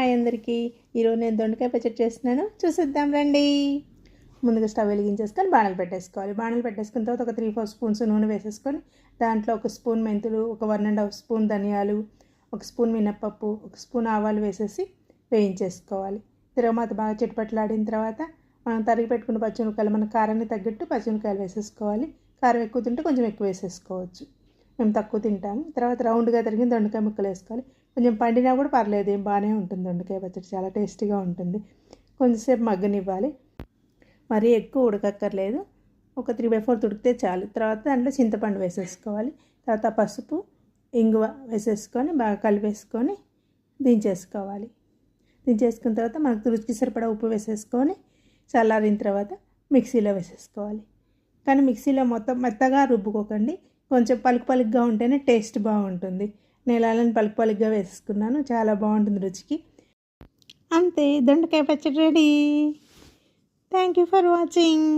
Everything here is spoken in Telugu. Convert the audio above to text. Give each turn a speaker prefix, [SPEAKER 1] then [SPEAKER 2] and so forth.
[SPEAKER 1] హాయ్ అందరికీ. ఈరోజు నేను దొండకాయ పచ్చడి చేస్తున్నాను. చూసేద్దాం రండి. ముందుగా స్టవ్ వెలిగించేసుకొని బాణలు పెట్టేసుకోవాలి. బాణలు పెట్టేసుకున్న తర్వాత ఒక త్రీ ఫోర్ స్పూన్స్ నూనె వేసేసుకొని దాంట్లో ఒక స్పూన్ మెంతులు ఒక వన్ అండ్ హాఫ్ స్పూన్ ధనియాలు ఒక స్పూన్ మినప్పప్పు ఒక స్పూన్ ఆవాలు వేసేసి వేయించేసుకోవాలి. తిరగమాత బాగా చిట్టుపట్లాడిన తర్వాత మనం తరిగి పెట్టుకున్న పచ్చిమిరకాయలు మన కారాన్ని తగ్గట్టు పచ్చిమిరకాయలు వేసేసుకోవాలి. కారం ఎక్కువ తింటే కొంచెం ఎక్కువ వేసేసుకోవచ్చు. మేము తక్కువ తింటాము తర్వాత రౌండ్గా తరిగిన దొండకాయ ముక్కలు వేసుకోవాలి. కొంచెం పండినా కూడా పర్లేదు ఏం బాగానే ఉంటుంది దొండకాయ పచ్చడి. చాలా టేస్టీగా ఉంటుంది. కొంచెంసేపు మగ్గనివ్వాలి. మరీ ఎక్కువ ఉడకక్కర్లేదు. ఒక త్రీ బై ఫోర్ ఉడికితే చాలు. తర్వాత దాంట్లో చింతపండు వేసేసుకోవాలి. తర్వాత పసుపు ఇంగువ వేసేసుకొని బాగా కలిపేసుకొని దించేసుకోవాలి. దించేసుకున్న తర్వాత మనకు రుచికి సరిపడా ఉప్పు వేసేసుకొని చల్లారిన తర్వాత మిక్సీలో వేసేసుకోవాలి. కానీ మిక్సీలో మొత్తం మెత్తగా రుబ్బుకోకండి. కొంచెం పలుకు పలుకుగా ఉంటేనే టేస్ట్ బాగుంటుంది. నేను అలానే పలుకు పలుకుగా వేసుకున్నాను. చాలా బాగుంటుంది రుచికి. అంతే దొండకాయ పచ్చడి ready. Thank you for watching